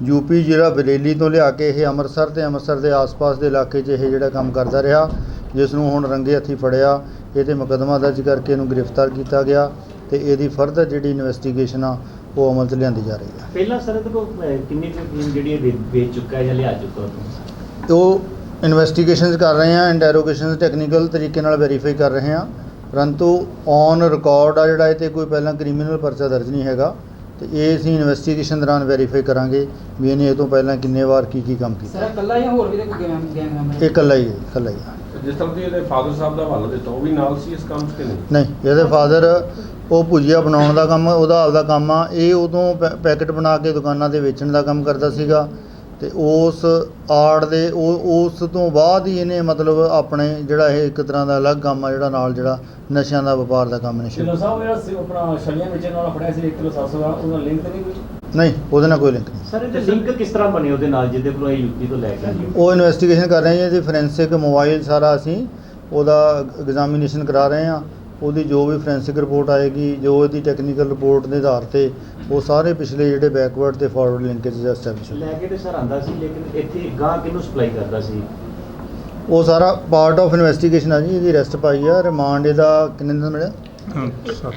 UP ਜਿਹੜਾ ਬਰੇਲੀ ਤੋਂ ਲਿਆ ਕੇ ਇਹ ਅੰਮ੍ਰਿਤਸਰ ਤੇ ਅੰਮ੍ਰਿਤਸਰ ਦੇ ਆਸ-ਪਾਸ ਦੇ ਇਲਾਕੇ 'ਚ ਇਹ ਜਿਹੜਾ ਕੰਮ ਕਰਦਾ ਰਿਹਾ ਜਿਸ ਨੂੰ ਹੁਣ ਰੰਗੇ ਹੱਥੀ ਫੜਿਆ ਇਹ ਤੇ ਮੁਕੱਦਮਾ ਦਰਜ ਕਰਕੇ ਇਹਨੂੰ ਗ੍ਰਿਫਤਾਰ ਕੀਤਾ ਗਿਆ ਤੇ ਇਹਦੀ ਫਰਦਰ ਜਿਹੜੀ ਇਨਵੈਸਟੀਗੇਸ਼ਨ ਆ ਉਹ ਅਮਲ 'ਚ ਲਿਆਂਦੀ ਜਾ ਰਹੀ ਹੈ ਪਹਿਲਾਂ ਸਰ ਇਹਦੇ ਕੋਲ ਅਹ, ਕਿੰਨੀ ਕੁ ਫੀਮ ਜਿਹੜੀ ਇਹ ਵੇ- ਵੇਚ ਚੁੱਕਾ ਹੈ ਜਾਂ ਲਿਆ ਚੁੱਕਾ ਉਹ ਉਹ ਇਨਵੈਸਟੀਗੇਸ਼ਨਸ ਕਰ ਰਹੇ ਹਾਂ ਇੰਟਰੋਗੇਸ਼ਨਸ ਟੈਕਨੀਕਲ ਤਰੀਕੇ ਨਾਲ ਵੈਰੀਫਾਈ ਕਰ ਰਹੇ ਹਾਂ ਪਰੰਤੂ ਔਨ ਰਿਕਾਰਡ ਆ ਜਿਹੜਾ ਇਹ ਤੇ ਕੋਈ ਪਹਿਲਾਂ ਕ੍ਰਿਮੀਨਲ ਪਰਚਾ ਦਰਜ ਨਹੀਂ ਹੈਗਾ। ਤੇ ਇਹ ਅਸੀਂ ਇਨਵੈਸਟੀਗੇਸ਼ਨ ਦੌਰਾਨ ਵੈਰੀਫਾਈ ਕਰਾਂਗੇ ਵੀ ਇਹਨੇ ਇਹ ਤੋਂ ਪਹਿਲਾਂ ਕਿੰਨੇ ਵਾਰ ਕੀ ਕੀ ਕੰਮ ਕੀਤਾ। ਸਰ ਇਕੱਲਾ ਜਾਂ ਹੋਰ ਵੀ ਤੇ ਕੋਈ ਗੈਂਗ ਗੈਂਗ ਮੈਂਬਰ ਇਹ ਇਕੱਲਾ ਹੀ ਹੈ ਇਕੱਲਾ ਹੀ ਹੈ। ਜਿਸ ਤਰ੍ਹਾਂ ਦੀ ਇਹਦੇ ਫਾਦਰ ਸਾਹਿਬ ਦਾ ਹਵਾਲਾ ਦਿੱਤਾ ਉਹ ਵੀ ਨਾਲ ਸੀ ਇਸ ਕੰਮ 'ਚ ਕਿ ਨਹੀਂ? ਨਹੀਂ ਇਹਦੇ ਫਾਦਰ ਉਹ ਭੁਜੀਆ ਬਣਾਉਣ ਦਾ ਕੰਮ ਉਹਦਾ ਆਪਦਾ ਕੰਮ ਆ। ਇਹ ਉਦੋਂ ਪੈ- ਪੈਕਟ ਬਣਾ ਕੇ ਦੁਕਾਨਾਂ ਤੇ ਵੇਚਣ ਦਾ ਕੰਮ ਕਰਦਾ ਸੀਗਾ। ਤੇ ਉਸ ਆੜ ਦੇ ਉਹ ਉਸ ਤੋਂ ਬਾਅਦ ਹੀ ਇਹਨੇ ਮਤਲਬ ਆਪਣੇ ਜਿਹੜਾ ਇਹ ਇੱਕ ਤਰ੍ਹਾਂ ਦਾ ਅਲੱਗ ਕੰਮ ਆ ਜਿਹੜਾ ਨਾਲ ਜਿਹੜਾ ਨਸ਼ਿਆਂ ਦਾ ਵਪਾਰ ਦਾ ਕੰਮ ਨੇ ਸ਼ੁਰੂ ਸਾਹਿਬ ਜਿਹੜਾ ਸੀ ਆਪਣਾ ਛਲੀਆਂ ਵੇਚਣ ਵਾਲਾ ਫੜਿਆ ਸੀ 1 ਕਿਲੋ 700 ਦਾ ਉਹਦਾ ਲਿੰਕ ਨਹੀਂ ਕੋਈ? ਨਹੀਂ ਉਹਦੇ ਨਾਲ ਕੋਈ ਲਿੰਕ ਨਹੀਂ। ਸਰ ਇਹਦੇ ਲਿੰਕ ਕਿਸ ਤਰ੍ਹਾਂ ਬਣੇ ਉਹਦੇ ਨਾਲ ਜਿਹਦੇ ਕੋਲੋਂ ਇਹ ਯੂਪੀ ਤੋਂ ਲੈ ਕੇ ਉਹ ਇਨਵੈਸਟੀਗੇਸ਼ਨ ਕਰ ਰਹੇ ਹਾਂ ਜੀ ਫੋਰੈਂਸਿਕ ਮੋਬਾਈਲ ਸਾਰਾ ਅਸੀਂ ਉਹਦਾ ਐਗਜ਼ਾਮੀਨੇਸ਼ਨ ਕਰਾ ਰਹੇ ਹਾਂ। ਉਹਦੀ ਜੋ ਵੀ ਫੋਰੈਂਸਿਕ ਰਿਪੋਰਟ ਆਏਗੀ ਜੋ ਇਹਦੀ ਟੈਕਨੀਕਲ ਰਿਪੋਰਟ ਦੇ ਆਧਾਰ ਤੇ ਉਹ ਸਾਰੇ ਪਿਛਲੇ ਜਿਹੜੇ ਬੈਕਵਰਡ ਤੇ ਫਾਰਵਰਡ ਲਿੰਕੇਜ ਐਸਟੈਬਲਿਸ਼ ਲੈ ਕੇ ਤੇ ਸਰ ਆਂਦਾ ਸੀ ਲੇਕਿਨ ਇੱਥੇ ਗਾਂ ਕਿਹਨੂੰ ਸਪਲਾਈ ਕਰਦਾ ਸੀ? ਉਹ ਸਾਰਾ ਪਾਰਟ ਆਫ ਇਨਵੈਸਟੀਗੇਸ਼ਨ ਆ ਜੀ ਇਹਦੀ ਅਰੈਸਟ ਪਾਈ ਆ ਰਿਮਾਂਡ ਇਹਦਾ ਕਿੰਨੇ ਦਿਨ ਦਾ ਮਿਲਿਆ?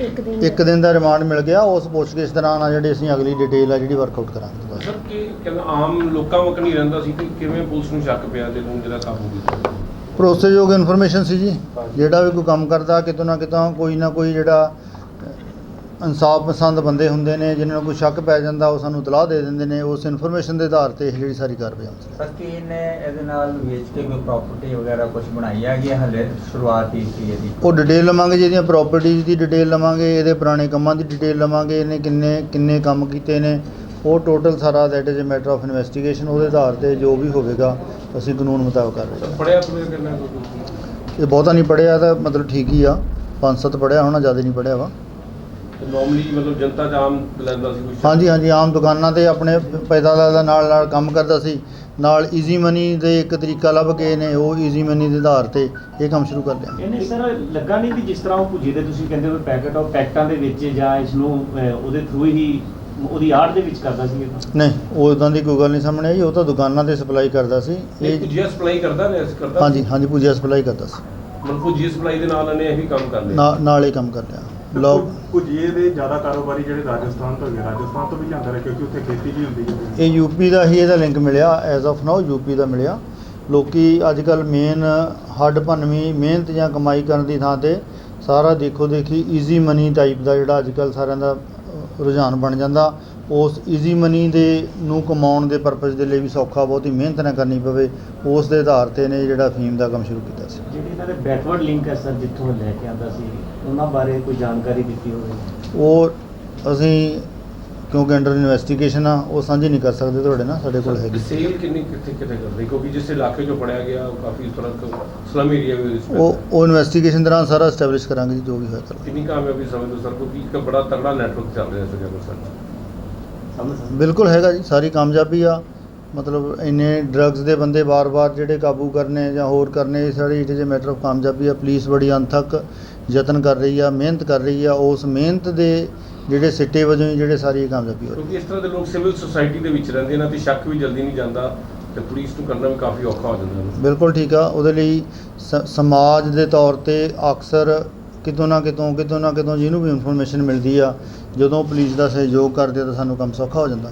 ਇੱਕ ਦਿਨ ਇੱਕ ਦਿਨ ਦਾ ਰਿਮਾਂਡ ਮਿਲ ਗਿਆ ਉਸ ਪੁੱਛਗਿੱਛ ਦੌਰਾਨ ਆ ਜਿਹੜੀ ਅਸੀਂ ਅਗਲੀ ਡਿਟੇਲ ਆ ਜਿਹੜੀ ਵਰਕਆਊਟ ਕਰਾਂਗੇ। ਸਰ ਕੀ ਕਹਿੰਦਾ ਆਮ ਲੋਕਾਂ ਵਕ ਨਹੀਂ ਰਹਿੰਦਾ ਸੀ ਕਿ ਕਿਵੇਂ ਪੁਲਿਸ ਨੂੰ ਸ਼ੱਕ ਪਿਆ ਜਦੋਂ ਜਿਹੜਾ ਕਾਬੂ ਕੀਤਾ? ਭਰੋਸੇਯੋਗ ਇਨਫੋਰਮੇਸ਼ਨ ਸੀ ਜੀ। ਜਿਹੜਾ ਵੀ ਕੋਈ ਕੰਮ ਕਰਦਾ ਕਿਤੋਂ ਨਾ ਕਿਤੋਂ ਕੋਈ ਨਾ ਕੋਈ ਜਿਹੜਾ ਇਨਸਾਫ ਪਸੰਦ ਬੰਦੇ ਹੁੰਦੇ ਨੇ ਜਿਨ੍ਹਾਂ ਨੂੰ ਕੋਈ ਸ਼ੱਕ ਪੈ ਜਾਂਦਾ ਉਹ ਸਾਨੂੰ ਇਤਲਾਹ ਦੇ ਦਿੰਦੇ ਨੇ। ਉਸ ਇਨਫੋਰਮੇਸ਼ਨ ਦੇ ਆਧਾਰ ਤੇ ਇਹ ਜਿਹੜੀ ਸਾਰੀ ਕਾਰਵਾਈ ਹੁੰਦੀ ਹੈ। ਕੀ ਇਹਨੇ ਇਹਦੇ ਨਾਲ ਵੇਚ ਕੇ ਕੋਈ ਪ੍ਰਾਪਰਟੀ ਵਗੈਰਾ ਕੁਝ ਬਣਾਈ ਹੈਗੀ ਹੈ ਹਲੇ? ਸ਼ੁਰੂਆਤ ਹੀ ਸੀ ਇਹਦੀ? ਉਹ ਡਿਟੇਲ ਲਵਾਂਗੇ ਜਿਹਦੀਆਂ ਪ੍ਰਾਪਰਟੀਆਂ ਦੀ ਡਿਟੇਲ ਲਵਾਂਗੇ ਇਹਦੇ ਪੁਰਾਣੇ ਕੰਮਾਂ ਦੀ ਡਿਟੇਲ ਲਵਾਂਗੇ ਇਹਨੇ ਕਿੰਨੇ ਕਿੰਨੇ ਕੰਮ ਕੀਤੇ ਨੇ ਉਹ ਟੋਟਲ ਸਾਰਾ that is a matter of investigation ਉਹਦੇ ਆਧਾਰ ਤੇ ਜੋ ਵੀ ਹੋਵੇਗਾ ਅਸੀਂ ਕਾਨੂੰਨ ਮੁਤਾਬਕ ਕਰ ਰਹੇ ਪੜਿਆ ਪੜਿਆ ਕੋਈ ਇਹ ਬਹੁਤਾ ਨਹੀਂ ਪੜਿਆ ਤਾਂ ਮਤਲਬ ਠੀਕ ਹੀ ਆ। ਪੰਜ ਸੱਤ ਪੜਿਆ ਹੋਣਾ ਜ਼ਿਆਦਾ ਨਹੀਂ ਪੜਿਆ ਵਾ। ਨਾਰਮਲੀ ਮਤਲਬ ਜਨਤਾ ਚ ਆਮ ਲੈਂਦਾ ਸੀ ਸ਼ੱਕ? ਹਾਂਜੀ ਹਾਂਜੀ ਆਮ ਦੁਕਾਨਾਂ ਤੇ ਆਪਣੇ ਪੈਦਾ ਦਾ ਨਾਲ ਨਾਲ ਕੰਮ ਕਰਦਾ ਸੀ। ਨਾਲ ਈਜ਼ੀ ਮਨੀ ਦੇ ਇੱਕ ਤਰੀਕਾ ਲੱਭ ਕੇ ਨੇ ਉਹ ਈਜ਼ੀ ਮਨੀ ਦੇ ਆਧਾਰ ਤੇ ਇਹ ਕੰਮ ਸ਼ੁਰੂ ਕਰ ਲਿਆ। ਇਹਨੇ ਸਰ ਲੱਗਾ ਨਹੀਂ ਕਿ ਜਿਸ ਤਰ੍ਹਾਂ ਉਹ ਭੁਜੀ ਦੇ ਤੁਸੀਂ ਕਹਿੰਦੇ ਹੋ ਪੈਕਟ ਉਹ ਪੈਕਟਾਂ ਦੇ ਵਿੱਚ ਜਾਂ ਇਸ ਨੂੰ ਉਹਦੇ ਥਰੂ ਹੀ ਉਹਦੀ ਆੜ ਦੇ ਵਿੱਚ ਕਰਦਾ ਸੀ ਇਹ ਤਾਂ। ਨਹੀਂ ਉਹ ਇਦਾਂ ਦੀ ਕੋਈ ਗੱਲ ਨਹੀਂ ਸਾਹਮਣੇ ਆਈ ਉਹ ਤਾਂ ਦੁਕਾਨਾਂ ਤੇ ਸਪਲਾਈ ਕਰਦਾ ਸੀ। ਇਹ ਇਹ ਪੁਜੀਆ ਸਪਲਾਈ ਕਰਦਾ ਨੇ ਇਸ ਕਰਦਾ ਹਾਂਜੀ ਹਾਂਜੀ ਪੂਜਾ ਸਪਲਾਈ ਕਰਦਾ ਸੀ। ਮਤਲਬ ਪੁਜੀਆ ਸਪਲਾਈ ਦੇ ਨਾਲ ਇਹਨੇ ਇਹ ਵੀ ਕੰਮ ਕਰ ਲਿਆ? ਨਾ- ਨਾਲ ਹੀ ਕੰਮ ਕਰ ਲਿਆ। ਲੋਕ ਭੁਜੀਏ ਦੇ ਜ਼ਿਆਦਾ ਕਾਰੋਬਾਰੀ ਜਿਹੜੇ ਰਾਜਸਥਾਨ ਤੋਂ ਹੈਗੇ ਰਾਜਸਥਾਨ ਤੋਂ ਵੀ ਲਿਆਂਦਾ ਰਿਹਾ ਕਿਉਂਕਿ ਉੱਥੇ ਖੇਤੀ ਵੀ ਹੁੰਦੀ ਹੈ। ਇਹ ਯੂਪੀ ਦਾ ਹੀ ਇਹਦਾ ਲਿੰਕ ਮਿਲਿਆ ਐਜ਼ ਆਫ ਨਾਓ ਯੂਪੀ ਦਾ ਮਿਲਿਆ। ਲੋਕੀ ਅੱਜ ਕੱਲ ਮੇਨ ਹੱਡ ਭੰਨਵੀਂ ਮਿਹਨਤ ਜਾਂ ਕਮਾਈ ਕਰਨ ਦੀ ਥਾਂ ਤੇ ਸਾਰਾ ਦੇਖੋ ਦੇਖੀ ਈਜ਼ੀ ਮਨੀ ਟਾਈਪ ਦਾ ਜਿਹੜਾ ਅੱਜ ਕੱਲ ਸਾਰਿਆਂ ਦਾ ਰੁਝਾਨ ਬਣ ਜਾਂਦਾ। ਉਸ ਈਜ਼ੀ ਮਨੀ ਦੇ ਨੂੰ ਕਮਾਉਣ ਦੇ ਪਰਪਸ ਦੇ ਲਈ ਵੀ ਸੌਖਾ ਬਹੁਤੀ ਮਿਹਨਤ ਨਾ ਕਰਨੀ ਪਵੇ ਉਸ ਦੇ ਆਧਾਰ ਤੇ ਨੇ ਜਿਹੜਾ ਫੀਮ ਦਾ ਕੰਮ ਸ਼ੁਰੂ ਕੀਤਾ ਸੀ। ਜਿਹੜੀ ਇਹਨਾਂ ਦੇ ਬੈਕਵਰਡ ਲਿੰਕ ਹੈ ਸਰ ਜਿੱਥੋਂ ਲੈ ਕੇ ਆਂਦਾ ਸੀ ਉਹਨਾਂ ਬਾਰੇ ਕੋਈ ਜਾਣਕਾਰੀ ਦਿੱਤੀ ਹੋਵੇ? ਉਹ ਅਸੀਂ ਕਿਉਂਕਿ ਅੰਡਰ ਇਨਵੈਸਟੀਗੇਸ਼ਨ ਆ ਉਹ ਸਾਂਝੀ ਨਹੀਂ ਕਰ ਸਕਦੇ ਤੁਹਾਡੇ ਨਾਲ ਸਾਡੇ ਕੋਲ ਹੈਗੀ। ਸੇਲ ਕਿੰਨੀ ਕਿੱਥੇ ਕਿੱਥੇ ਕਰਦੇ? ਕਿਉਂਕਿ ਜਿਸ ਇਲਾਕੇ ਚੋਂ ਪੜਿਆ ਗਿਆ ਉਹ ਕਾਫੀ ਇਸ ਤਰ੍ਹਾਂ ਸਲਮ ਏਰੀਆ ਵੀ ਇਸ ਉਹ ਉਹ ਇਨਵੈਸਟੀਗੇਸ਼ਨ ਦੌਰਾਨ ਸਾਰਾ ਐਸਟੈਬਲਿਸ਼ ਕਰਾਂਗੇ ਜੀ ਜੋ ਵੀ ਹੋਇਆ ਕਰਾਂਗੇ ਕਿੰਨੀ ਕਾਮਯਾਬੀ ਸਮਝਦੇ ਸਰ? ਕਿਉਂਕਿ ਇੱਕ ਬੜਾ ਤਗੜਾ ਨੈਟਵਰਕ ਚੱਲ ਰਿਹਾ ਸੀ ਜਗਰ ਸਰ ਬਿਲਕੁਲ ਹੈਗਾ ਜੀ ਸਾਰੀ ਕਾਮਯਾਬੀ ਆ। ਮਤਲਬ ਇੰਨੇ ਡਰੱਗਸ ਦੇ ਬੰਦੇ ਵਾਰ-ਵਾਰ ਜਿਹੜੇ ਕਾਬੂ ਕਰਨੇ ਜਾਂ ਹੋਰ ਕਰਨੇ ਇਹ ਸਾਰੀ ਇਟ ਇਜ਼ ਮੈਟਰ ਆਫ ਕਾਮਯਾਬੀ ਆ। ਪੁਲਿਸ ਬੜੀ ਅਣਥੱਕ ਯਤਨ ਕਰ ਰਹੀ ਆ ਮਿਹਨਤ ਕਰ ਰਹੀ ਆ। ਉਸ ਮਿਹਨਤ ਦੇ ਜਿਹੜੇ ਸਿੱਟੇ ਵਜੋਂ ਹੀ ਜਿਹੜੇ ਸਾਰੀ ਇਹ ਕਾਮਯਾਬੀ ਹੋ ਰਹੀ ਕਿਉਂਕਿ ਇਸ ਤਰ੍ਹਾਂ ਦੇ ਲੋਕ ਸਿਵਲ ਸੁਸਾਇਟੀ ਦੇ ਵਿੱਚ ਰਹਿੰਦੇ ਇਹਨਾਂ ਤੇ ਸ਼ੱਕ ਵੀ ਜਲਦੀ ਨਹੀਂ ਜਾਂਦਾ ਤੇ ਪੁਲਿਸ ਨੂੰ ਕਰਨਾ ਵੀ ਕਾਫੀ ਔਖਾ ਹੋ ਜਾਂਦਾ ਹੈ। ਬਿਲਕੁਲ ਠੀਕ ਆ ਉਹਦੇ ਲਈ ਸ- ਸਮਾਜ ਦੇ ਤੌਰ ਤੇ ਅਕਸਰ ਕਿਤੋਂ ਨਾ ਕਿਤੋਂ ਕਿਤੋਂ ਨਾ ਕਿਤੋਂ ਜਿਹਨੂੰ ਵੀ ਇਨਫੋਰਮੇਸ਼ਨ ਮਿਲਦੀ ਆ ਜਦੋਂ ਪੁਲਿਸ ਦਾ ਸਹਿਯੋਗ ਕਰਦੇ ਆ ਤਾਂ ਸਾਨੂੰ ਕੰਮ ਸੌਖਾ ਹੋ ਜਾਂਦਾ।